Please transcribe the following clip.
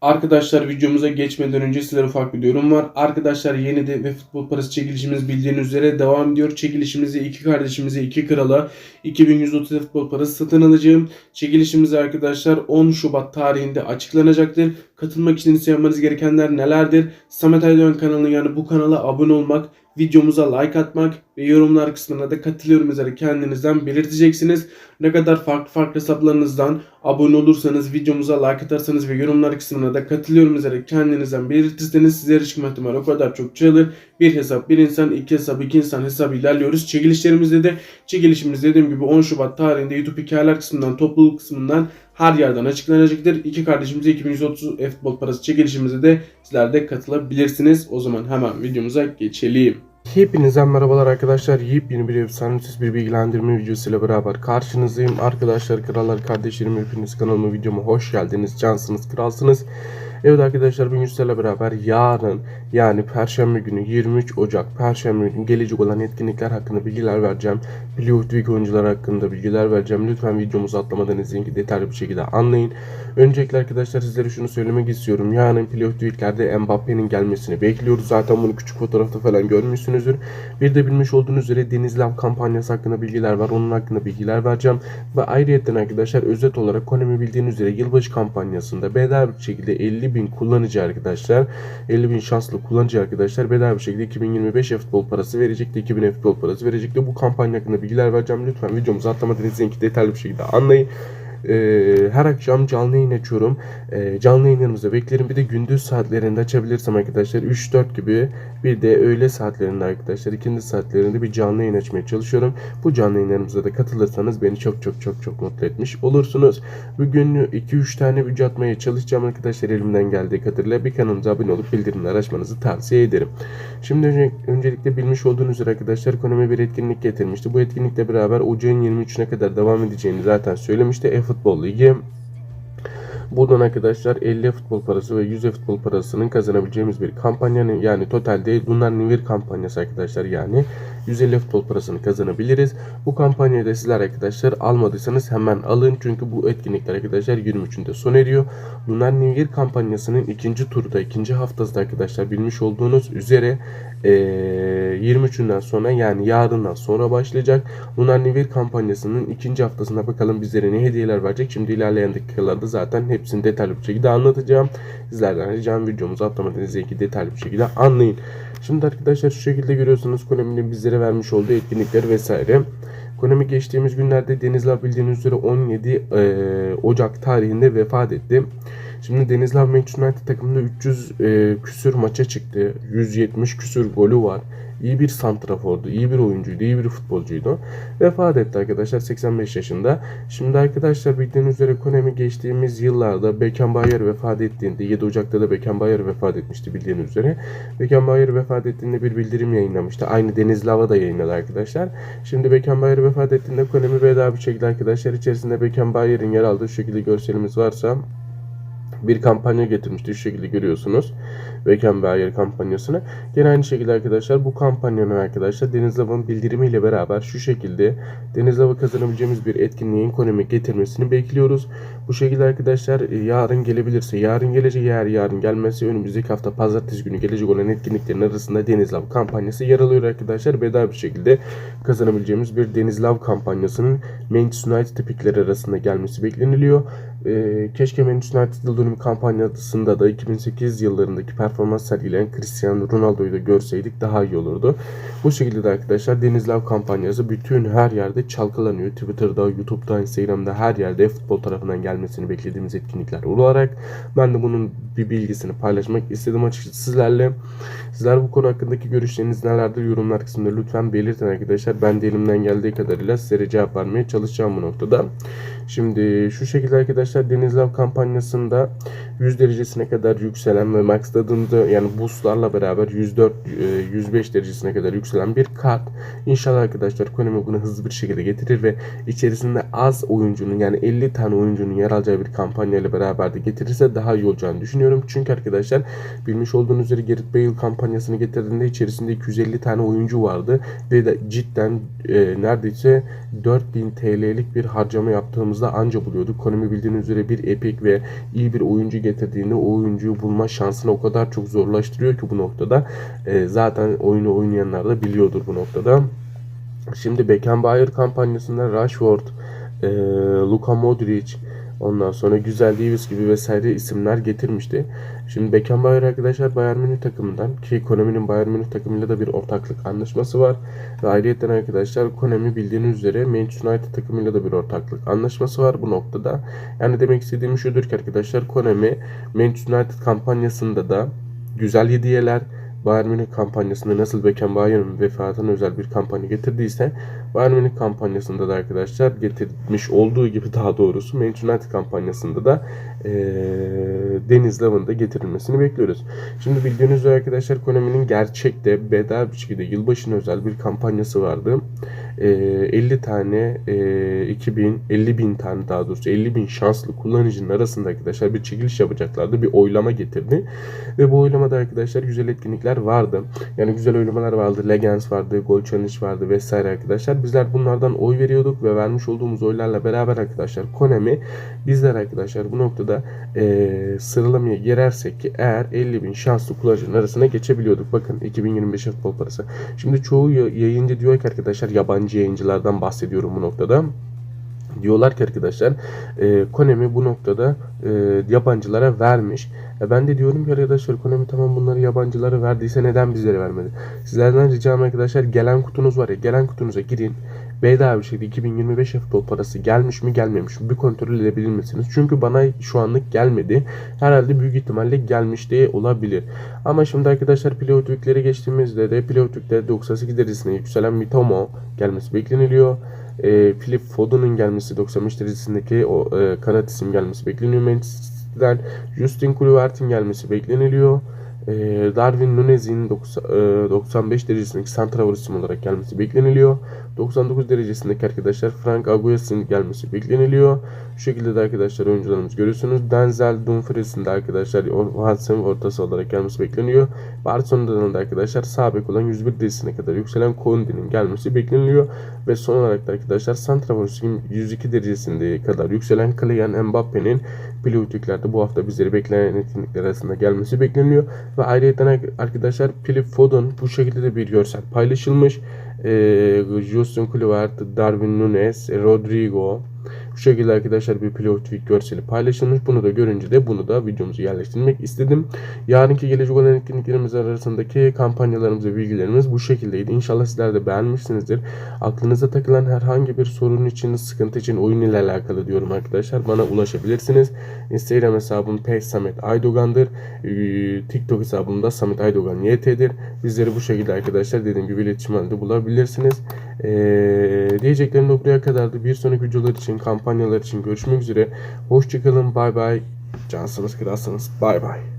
Arkadaşlar videomuza geçmeden önce sizlere ufak bir duyurum var. Arkadaşlar yeni de ve futbol parası çekilişimiz bildiğiniz üzere devam ediyor. Çekilişimizi iki kardeşimize iki krala 2130 futbol parası satın alacağım. Çekilişimiz arkadaşlar 10 Şubat tarihinde açıklanacaktır. Katılmak için ise yapmanız gerekenler nelerdir? Samet Aydoğan kanalına yani bu kanala abone olmak, videomuza like atmak ve yorumlar kısmına da katılıyorum yazarak kendinizden belirteceksiniz. Ne kadar farklı farklı hesaplarınızdan abone olursanız, videomuza like atarsanız ve yorumlar kısmına da katılıyorum yazarak kendinizden belirtirseniz sizlere çıkma ihtimali o kadar çok çoğalır. Bir hesap bir insan, iki hesap iki insan hesabı ilerliyoruz. Çekilişlerimizde de çekilişimiz dediğim gibi 10 Şubat tarihinde YouTube hikayeler kısmından, topluluk kısmından her yerden açıklanacaktır. İki kardeşimize 2130 futbol parası çekilişimize de sizler de katılabilirsiniz. O zaman hemen videomuza geçelim. Hepinize merhabalar arkadaşlar. Yepyeni bir efsanesiz bir bilgilendirme videosuyla beraber karşınızdayım. Arkadaşlar, krallar, kardeşlerim hepiniz kanalıma videoma hoş geldiniz. Cansınız, kralsınız. Evet arkadaşlar bugün sizlerle beraber yarın yani Perşembe günü 23 Ocak Perşembe günü gelecek olan etkinlikler hakkında bilgiler vereceğim. Blue Twig oyuncular hakkında bilgiler vereceğim. Lütfen videomuzu atlamadan izleyin ki detaylı bir şekilde anlayın. Öncelikle arkadaşlar sizlere şunu söylemek istiyorum. Yarın Twig'lerde Mbappe'nin gelmesini bekliyoruz. Zaten bunu küçük fotoğrafta falan görmüşsünüzdür. Bir de bilmiş olduğunuz üzere Denizlav kampanyası hakkında bilgiler var. Onun hakkında bilgiler vereceğim. Ve ayrıyetten arkadaşlar özet olarak Konami bildiğiniz üzere yılbaşı kampanyasında bedava bir şekilde 50 bin kullanıcı arkadaşlar 50 bin şanslı kullanıcı arkadaşlar bedava bir şekilde 2025 futbol parası verecekti 2000 futbol parası verecekti. Bu kampanya hakkında bilgiler vereceğim. Lütfen videomuzu atlamadan izleyin ki detaylı bir şekilde anlayın ee, her akşam canlı yayın açıyorum. Ee, canlı yayınlarımızda beklerim. Bir de gündüz saatlerinde açabilirsem arkadaşlar 3-4 gibi bir de öğle saatlerinde arkadaşlar ikindi saatlerinde bir canlı yayın açmaya çalışıyorum. Bu canlı yayınlarımıza da katılırsanız beni çok çok çok çok mutlu etmiş olursunuz. Bugün 2-3 tane video atmaya çalışacağım arkadaşlar elimden geldiği kadarıyla. Bir kanalımıza abone olup bildirimleri açmanızı tavsiye ederim. Şimdi önce, öncelikle bilmiş olduğunuz üzere arkadaşlar ekonomi bir etkinlik getirmişti. Bu etkinlikle beraber ocağın 23'üne kadar devam edeceğini zaten söylemişti. E-Futbol Ligi Buradan arkadaşlar 50 futbol parası ve 100 futbol parasının kazanabileceğimiz bir kampanyanın yani totalde Lunar Nivir kampanyası arkadaşlar yani 150 futbol parasını kazanabiliriz. Bu kampanyayı da sizler arkadaşlar almadıysanız hemen alın çünkü bu etkinlikler arkadaşlar 23'ünde son eriyor. Lunar Nivir kampanyasının ikinci turda ikinci haftasında arkadaşlar bilmiş olduğunuz üzere e, 23'ünden sonra yani yarından sonra başlayacak. Lunar Nivir kampanyasının ikinci haftasında bakalım bizlere ne hediyeler verecek. Şimdi ilerleyen dakikalarda zaten hepsini detaylı bir şekilde anlatacağım. Sizlerden ricam videomuzu atlamadan izleyin ki detaylı bir şekilde anlayın. Şimdi arkadaşlar şu şekilde görüyorsunuz Konami'nin bizlere vermiş olduğu etkinlikler vesaire. Konami geçtiğimiz günlerde Denizler bildiğiniz üzere 17 e, Ocak tarihinde vefat etti. Şimdi Denizler Manchester United takımında 300 e, küsür maça çıktı. 170 küsür golü var. İyi bir santrafordu, iyi bir oyuncuydu, iyi bir futbolcuydu. Vefat etti arkadaşlar 85 yaşında. Şimdi arkadaşlar bildiğiniz üzere Konami geçtiğimiz yıllarda Beckenbauer vefat ettiğinde 7 Ocak'ta da Beckenbauer vefat etmişti bildiğiniz üzere. Beckenbauer vefat ettiğinde bir bildirim yayınlamıştı. Aynı Deniz Lava da yayınladı arkadaşlar. Şimdi Beckenbauer vefat ettiğinde Konami bedava bir şekilde arkadaşlar içerisinde Beckenbauer'in yer aldığı şekilde görselimiz varsa bir kampanya getirmişti. Şu şekilde görüyorsunuz. Beckenbauer kampanyasını. Gene aynı şekilde arkadaşlar bu kampanyanın arkadaşlar Deniz Lava'nın bildirimiyle beraber şu şekilde Deniz Lava kazanabileceğimiz bir etkinliğin konumi getirmesini bekliyoruz. Bu şekilde arkadaşlar e, yarın gelebilirse yarın gelecek eğer yarın gelmezse önümüzdeki hafta pazartesi günü gelecek olan etkinliklerin arasında Deniz Lav kampanyası yer alıyor arkadaşlar. Bedava bir şekilde kazanabileceğimiz bir Deniz Lav kampanyasının Manchester United tipikleri arasında gelmesi bekleniliyor. Ee, keşke Manchester United yıl kampanyasında da 2008 yıllarındaki performans sergileyen Cristiano Ronaldo'yu da görseydik daha iyi olurdu. Bu şekilde de arkadaşlar Deniz Lav kampanyası bütün her yerde çalkalanıyor. Twitter'da, YouTube'da, Instagram'da her yerde futbol tarafından gelmesini beklediğimiz etkinlikler olarak ben de bunun bir bilgisini paylaşmak istedim açıkçası sizlerle. Sizler bu konu hakkındaki görüşleriniz nelerdir yorumlar kısmında lütfen belirtin arkadaşlar. Ben de elimden geldiği kadarıyla sizlere cevap vermeye çalışacağım bu noktada. Şimdi şu şekilde arkadaşlar Denizlav kampanyasında 100 derecesine kadar yükselen ve max tadında yani boostlarla beraber 104 105 derecesine kadar yükselen bir kart. İnşallah arkadaşlar Konami bunu hızlı bir şekilde getirir ve içerisinde az oyuncunun yani 50 tane oyuncunun yer alacağı bir kampanya ile beraber de getirirse daha iyi olacağını düşünüyorum. Çünkü arkadaşlar bilmiş olduğunuz üzere Gareth Bale kampanyasını getirdiğinde içerisinde 250 tane oyuncu vardı ve de cidden e, neredeyse 4000 TL'lik bir harcama yaptığımızda anca buluyorduk. Konami bildiğiniz üzere bir epik ve iyi bir oyuncu getirdiğinde o oyuncuyu bulma şansını o kadar çok zorlaştırıyor ki bu noktada. E, zaten oyunu oynayanlar da biliyordur bu noktada. Şimdi Beckenbauer kampanyasında Rashford, e, Luka Modric, ondan sonra Güzel Davis gibi vesaire isimler getirmişti. Şimdi Beckenbauer arkadaşlar Bayern Münih takımından ki Konami'nin Bayern Münih takımıyla da bir ortaklık anlaşması var. Ve ayrıca arkadaşlar Konami bildiğiniz üzere Manchester United takımıyla da bir ortaklık anlaşması var bu noktada. Yani demek istediğim şudur ki arkadaşlar Konami Manchester United kampanyasında da güzel hediyeler Bayern Münih kampanyasında nasıl Beckenbauer'ın vefatına özel bir kampanya getirdiyse Bayern Münih kampanyasında da arkadaşlar getirmiş olduğu gibi daha doğrusu Manchester kampanyasında da eee Deniz Lav'ın getirilmesini bekliyoruz. Şimdi bildiğiniz üzere arkadaşlar Konami'nin gerçekte bedava bir şekilde yılbaşına özel bir kampanyası vardı. Eee 50 tane eee 2000 50 bin tane daha doğrusu 50 bin şanslı kullanıcının arasında arkadaşlar bir çekiliş yapacaklardı. Bir oylama getirdi. Ve bu oylamada arkadaşlar güzel etkinlikler vardı. Yani güzel oylamalar vardı. Legends vardı, Gold Challenge vardı vesaire arkadaşlar. Bizler bunlardan oy veriyorduk ve vermiş olduğumuz oylarla beraber arkadaşlar Konami bizler arkadaşlar bu noktada eee sıralamaya girersek ki eğer 50 bin şanslı kullanıcının arasına geçebiliyorduk. Bakın 2025 futbol parası. Şimdi çoğu ya- yayıncı diyor ki arkadaşlar yabancı yayıncılardan bahsediyorum bu noktada. Diyorlar ki arkadaşlar e, Konami bu noktada e, yabancılara vermiş. E, ben de diyorum ki arkadaşlar Konami tamam bunları yabancılara verdiyse neden bizlere vermedi? Sizlerden ricam arkadaşlar gelen kutunuz var ya gelen kutunuza girin. Bedava bir şekilde 2025 futbol parası gelmiş mi gelmemiş mi bir kontrol edebilir misiniz? Çünkü bana şu anlık gelmedi. Herhalde büyük ihtimalle gelmiş diye olabilir. Ama şimdi arkadaşlar pilot Türklere geçtiğimizde de pilot Türk'te 98 derecesine yükselen Mitomo gelmesi bekleniliyor. E, Philip Foden'ın gelmesi 95 derecesindeki o e, kanat isim gelmesi bekleniyor Manchester'den. Justin Kluivert'in gelmesi bekleniliyor. E, Darwin Nunez'in 90, e, 95 derecesindeki santrafor isim olarak gelmesi bekleniliyor. 99 derecesindeki arkadaşlar Frank Aguias'ın gelmesi bekleniliyor. Şu şekilde de arkadaşlar oyuncularımız görüyorsunuz. Denzel Dumfries'in de arkadaşlar Watson ortası olarak gelmesi bekleniyor. Barcelona'dan da arkadaşlar sağ olan 101 derecesine kadar yükselen Conde'nin gelmesi bekleniliyor. Ve son olarak da arkadaşlar Santrafor isim 102 derecesinde kadar yükselen Kylian Mbappe'nin Plivotiklerde bu hafta bizleri bekleyen etkinlikler arasında gelmesi bekleniyor. Ve ayrıca arkadaşlar Philip Foden bu şekilde de bir görsel paylaşılmış. Ee, Justin Kluivert, Darwin Nunes, Rodrigo bu şekilde arkadaşlar bir Plivotik görseli paylaşılmış. Bunu da görünce de bunu da videomuzu yerleştirmek istedim. Yarınki gelecek olan etkinliklerimiz arasındaki kampanyalarımız ve bilgilerimiz bu şekildeydi. İnşallah sizler de beğenmişsinizdir. Aklınıza takılan herhangi bir sorun için, sıkıntı için oyun ile alakalı diyorum arkadaşlar. Bana ulaşabilirsiniz. Instagram hesabım Samet Aydogan'dır. Ee, TikTok hesabım da Samet Aydogan YT'dir. Bizleri bu şekilde arkadaşlar dediğim gibi iletişim halinde bulabilirsiniz. Ee, diyeceklerim de buraya kadardı. Bir sonraki videolar için, kampanyalar için görüşmek üzere. Hoşçakalın. Bay bay. Cansınız, kralsınız. Bay bay.